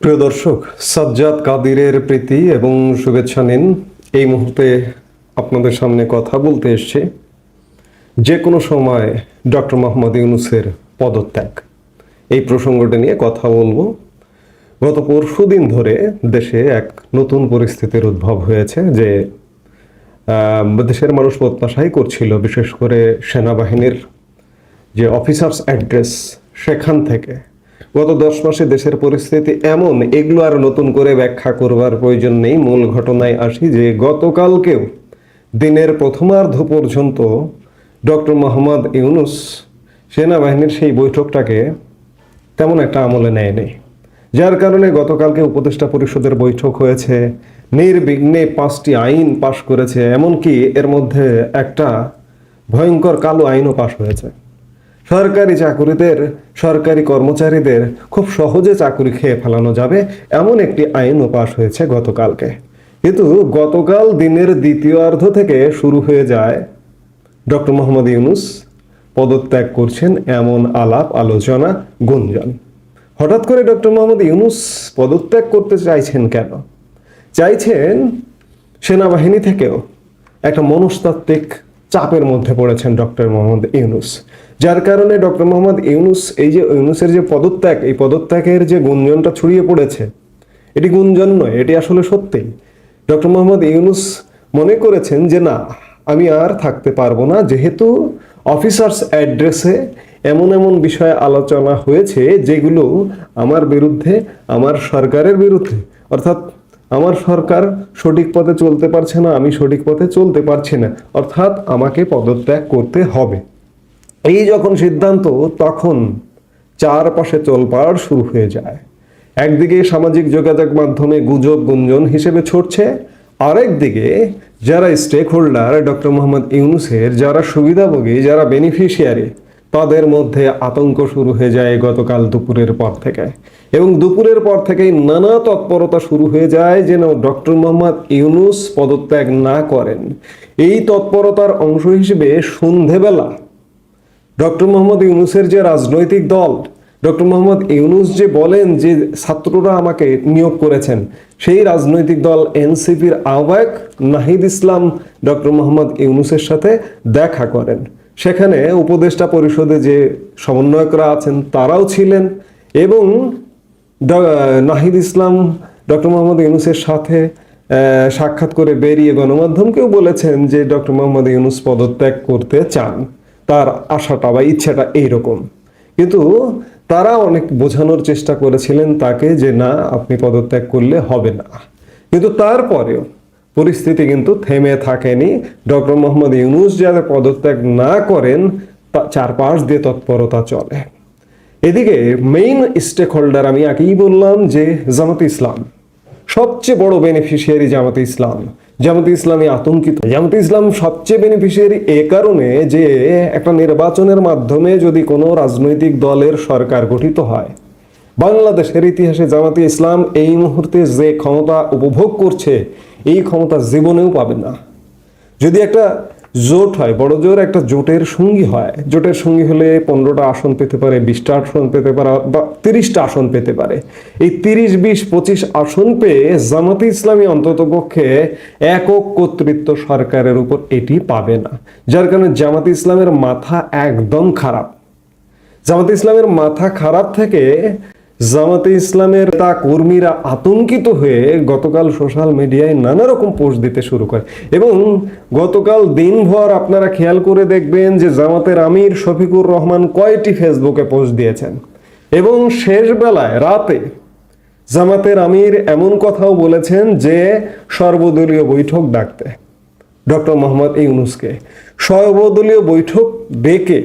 প্রিয় দর্শক, সাজ্জাদ কাদিরের প্রীতি এবং শুভেচ্ছা নিন। এই মুহূর্তে আপনাদের সামনে কথা বলতে এসছে। যে কোনো সময় ডক্টর মোহাম্মদ ইউনুসের পদত্যাগ। এই প্রসঙ্গটা নিয়ে কথা বলব। গত পরশু দিন ধরে দেশে এক নতুন পরিস্থিতির উদ্ভব হয়েছে যে দেশের মানুষ প্রত্যাশাই করছিল, বিশেষ করে সেনাবাহিনীর যে অফিসার্স অ্যাড্রেস সেখান থেকে। গত দশ মাসে দেশের পরিস্থিতি এমন, এগুলো আর নতুন করে ব্যাখ্যা করবার প্রয়োজন নেই। মূল ঘটনায় আসি যে, গতকালকেও দিনের প্রথমার্ধ পর্যন্ত ডক্টর মোহাম্মদ ইউনুস সেনাবাহিনীর সেই বৈঠকটাকে তেমন একটা আমলে নেয়নি। যার কারণে গতকালকে উপদেষ্টা পরিষদের বৈঠক হয়েছে, নির্বিঘ্নে পাঁচটি আইন পাশ করেছে, এমনকি এর মধ্যে একটা ভয়ঙ্কর কালো আইনও পাশ হয়েছে। সরকারি চাকুরিদের, সরকারি কর্মচারীদের খুব সহজে চাকুরি খেয়ে ফেলানো যাবে এমন একটি আইনও পাশ হয়েছে গতকালকে। কিন্তু গতকাল দিনের দ্বিতীয়ার্ধ থেকে শুরু হয়ে যায়। ডক্টর মোহাম্মদ ইউনুস পদত্যাগ করছেন এমন আলাপ, আলোচনা, গুঞ্জন। হঠাৎ করে ডক্টর মোহাম্মদ ইউনুস পদত্যাগ করতে চাইছেন কেন? চাইছেন সেনাবাহিনী থেকেও একটা মনস্তাত্ত্বিক চাপের মধ্যে পড়েছেন ডক্টর মোহাম্মদ ইউনুস। যার কারণে ডক্টর মোহাম্মদ ইউনুস, এই যে ইউনুসের যে পদত্যাগ, এই পদত্যাগের যে গুঞ্জনটা ছড়িয়ে পড়েছে, এটি গুঞ্জন নয়, এটি আসলে সত্যি। ডক্টর মোহাম্মদ ইউনুস মনে করেছেন যে না, আমি আর থাকতে পারব না, যেহেতু অফিসার্স অ্যাড্রেসে এমন এমন বিষয়ে আলোচনা হয়েছে, যেগুলো আমার বিরুদ্ধে, আমার সরকারের বিরুদ্ধে, অর্থাৎ আমার সরকার সঠিক পথে চলতে পারছে না, আমি সঠিক পথে চলতে পারছি না। অর্থাৎ আমাকে পদত্যাগ করতে হবে। এই যখন সিদ্ধান্ত, তখন চারপাশে চলপাড় শুরু হয়ে যায়। একদিকে সামাজিক যোগাযোগ মাধ্যমে গুজব গুঞ্জন হিসেবে ছড়ছে, আরেকদিকে যারা স্টেক হোল্ডার ডক্টর মোহাম্মদ ইউনুসের যারা সুবিধাভোগী, যারা বেনিফিশিয়ারি তাদের মধ্যে আতঙ্ক শুরু হয়ে যায় গতকাল দুপুরের পর থেকে। এবং দুপুরের পর থেকেই নানা তৎপরতা শুরু হয়ে যায় যেন ডক্টর মোহাম্মদ ইউনুস পদত্যাগ না করেন। এই তৎপরতার অংশ হিসেবে সন্ধেবেলা ডক্টর মোহাম্মদ ইউনুসের যে রাজনৈতিক দল, ডক্টর মোহাম্মদ ইউনুস যে বলেন যে ছাত্ররা আমাকে নিয়োগ করেছেন, সেই রাজনৈতিক দল এনসিপির আহ্বায়ক নাহিদ ইসলাম ডক্টর মোহাম্মদ ইউনুসের সাথে দেখা করেন। সেখানে উপদেষ্টা পরিষদে যে সমন্বয়করা আছেন, তারাও ছিলেন এবং নাহিদ ইসলাম ডক্টর মোহাম্মদ ইউনুসের সাথে সাক্ষাৎ করে বেরিয়ে গণমাধ্যমকেও বলেছেন যে ডক্টর মোহাম্মদ ইউনুস পদত্যাগ করতে চান। তার আশাটা বা ইচ্ছাটা এইরকম। কিন্তু তারা অনেক বোঝানোর চেষ্টা করেছিলেন তাকে যে, না, আপনি পদত্যাগ করলে হবে না। কিন্তু তারপরেও পরিস্থিতি কিন্তু থেমে থাকেনি। ডক্টর মোহাম্মদ ইউনুস যাতে পদত্যাগ না করেন, তা চারপাশ দিয়ে তৎপরতা চলে। এদিকে মেইন স্টেক হোল্ডার আমি আগেই বললাম যে জামাত ইসলাম, সবচেয়ে বড় বেনিফিশিয়ারি জামাতে ইসলাম। জামাতে ইসলামী আতঙ্কিত। জামাতে ইসলাম সবচেয়ে বেনিফিশিয়ারি এ কারণে যে একটা নির্বাচনের মাধ্যমে যদি কোনো রাজনৈতিক দলের সরকার গঠিত হয়, বাংলাদেশের ইতিহাসে জামাতে ইসলাম এই মুহূর্তে যে ক্ষমতা উপভোগ করছে এই ক্ষমতা জীবনেও পাবে না। যদি একটা জোট হয়, বড় জোর একটা জোটের সঙ্গী হয়, জোটের সঙ্গী হলে পনেরোটা আসন পেতে পারে, বিশটা আসন পেতে পারে, বা তিরিশটা আসন পেতে পারে। এই তিরিশ, বিশ, পঁচিশ আসন পেয়ে জামাতে ইসলামী অন্তত পক্ষে একক কর্তৃত্ব সরকারের উপর এটি পাবে না। যার কারণে জামাতে ইসলামের মাথা একদম খারাপ। জামাতে ইসলামের মাথা খারাপ থেকে জামাতে ইসলামের তা কর্মীরা আতঙ্কিত হয়ে গতকাল সোশ্যাল মিডিয়ায় নানা রকম পোস্ট দিতে শুরু করে। এবং গতকাল দিনভর আপনারা খেয়াল করে দেখবেন যে জামাতের আমির শফিকুর রহমান কয়টি ফেসবুকে পোস্ট দিয়েছেন। এবং শেষ বেলায় রাতে জামাতের আমির এমন কথাও বলেছেন যে সর্বদলীয় বৈঠক ডাকতে। ডক্টর মোহাম্মদ ইউনুসকে সর্বদলীয় বৈঠক ডেকে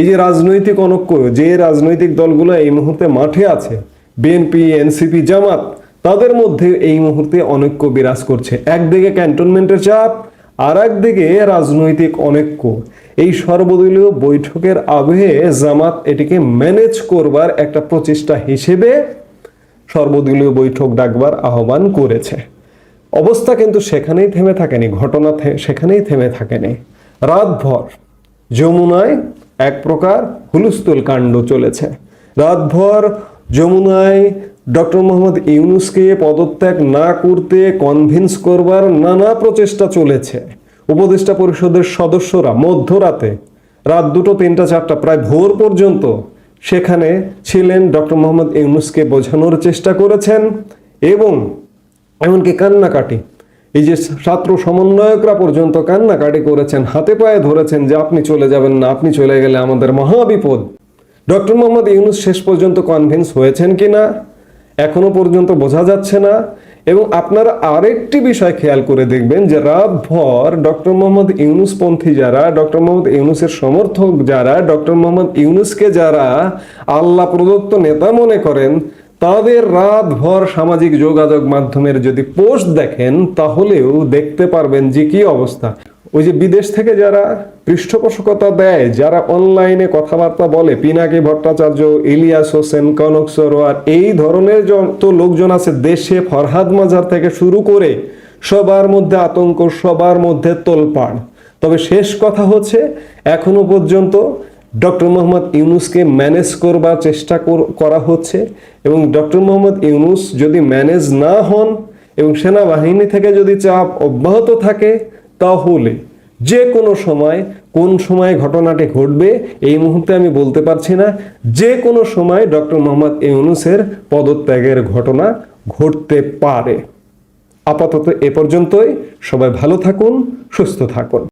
এই যে রাজনৈতিক অনৈক্য যে রাজনৈতিক দলগুলো এই মুহূর্তে মাঠে আছে বিএনপি এনসিপি জামাত, তাদের মধ্যে এই মুহূর্তে অনৈক্য বিরাজ করছে। একদিকে ক্যান্টনমেন্টের চাপ, আর একদিকে রাজনৈতিক অনৈক্য এই সর্বদলীয় বৈঠকের আবহে জামাত এটিকে ম্যানেজ করবার একটা প্রচেষ্টা হিসেবে সর্বদলীয় বৈঠক ডাকবার আহ্বান করেছে। অবস্থা কিন্তু সেখানেই থেমে থাকেনি, ঘটনা সেখানেই থেমে থাকেনি। রাতভর যমুনায় এক প্রকার হুলস্থুল কাণ্ড চলেছে। রাতভর যমুনায় ডক্টর মোহাম্মদ ইউনুসকে পদত্যাগ না করতে কনভিন্স করবার নানা প্রচেষ্টা চলেছে। উপদেষ্টা পরিষদের সদস্যরা মধ্যরাতে রাত দুটো, তিনটা, চারটা প্রায় ভোর পর্যন্ত সেখানে ছিলেন ডক্টর মোহাম্মদ ইউনুসকে বোঝানোর চেষ্টা করেছেন এবং এমনকি কান্নাকাটি এই যে ছাত্র সমন্বয়করা পর্যন্ত কান্নাকাটি করেছেন, হাতে পায়ে ধরেছেন যে আপনি চলে যাবেন না, আপনি চলে গেলে আমাদের মহাবিপদ। ডক্টর মোহাম্মদ ইউনুস শেষ পর্যন্ত কনভিন্স হয়েছেন কিনা এখনও পর্যন্ত বোঝা যাচ্ছে না। এবং আপনারা আরেকটি বিষয় খেয়াল করে দেখবেন যে রাতভর ডক্টর মোহাম্মদ ইউনুস পন্থী যারা, ডক্টর মোহাম্মদ ইউনুসের সমর্থক যারা, ডক্টর মোহাম্মদ ইউনুসকে যারা আল্লাহ প্রদত্ত নেতা মনে করেন তাদের রাতভর সামাজিক যোগাযোগ মাধ্যমের যদি পোস্ট দেখেন, তাহলেও দেখতে পারবেন যে কি অবস্থা। ওই যে বিদেশ থেকে যারা পৃষ্ঠপোষকতা দেয়, যারা অনলাইনে কথাবার্তা বলে, পিনাকি ভট্টাচার্য ইলিয়াস হোসেন, কনক সরোয়ার, এই ধরনের যত লোকজন আছে দেশে ফরহাদ মাজার থেকে শুরু করে সবার মধ্যে আতঙ্ক, সবার মধ্যে তোলপাড়। তবে শেষ কথা হচ্ছে, এখনও পর্যন্ত ডক্টর মোহাম্মদ ইউনুসকে ম্যানেজ করবার চেষ্টা করা হচ্ছে এবং ডক্টর মোহাম্মদ ইউনুস যদি ম্যানেজ না হন এবং সেনাবাহিনী থেকে যদি চাপ অব্যাহত থাকে, তাহলে যে কোনো সময়, কোন সময় ঘটনাটি ঘটবে, এই মুহূর্তে আমি বলতে পারছি না। যে কোনো সময় ডক্টর মোহাম্মদ ইউনুসের পদত্যাগের ঘটনা ঘটতে পারে। আপাতত এ পর্যন্তই। সবাই ভালো থাকুন, সুস্থ থাকুন।